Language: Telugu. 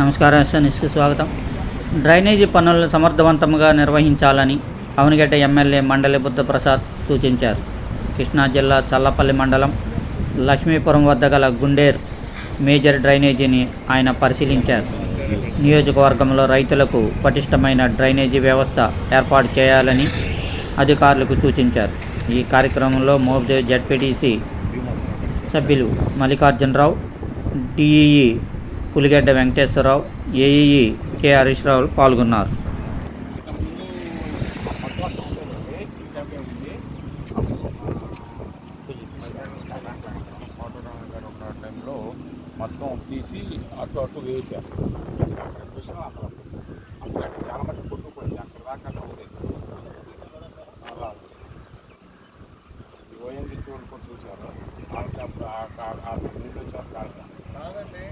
నమస్కారం ఎస్ఎన్ఎస్కి స్వాగతం. డ్రైనేజీ పనులను సమర్థవంతంగా నిర్వహించాలని అవనిగడ్డ ఎమ్మెల్యే మండలి బుద్ధప్రసాద్ సూచించారు. కృష్ణా జిల్లా చల్లపల్లి మండలం లక్ష్మీపురం వద్ద గల గుండేర్ మేజర్ డ్రైనేజీని ఆయన పరిశీలించారు. నియోజకవర్గంలో రైతులకు పటిష్టమైన డ్రైనేజీ వ్యవస్థ ఏర్పాటు చేయాలని అధికారులకు సూచించారు. ఈ కార్యక్రమంలో మోబ్జే జడ్పీటీసీ సభ్యులు Mallikarjunarao DEE Puligadda Venkateswararao AEE K Harish Rao పాల్గొన్నారు టైంలో మొత్తం తీసి అటు అటు వేసారు చూసినా అక్కడ అక్కడ చాలా మంది కొట్టుకుపోయింది అక్కడ దాకా అక్కడ ఉంది అలా ఓఎన్జీసీ వాళ్ళు కూడా చూశారు వాళ్ళకి అప్పుడు ఆ- నీళ్ళు వచ్చారు కాదండి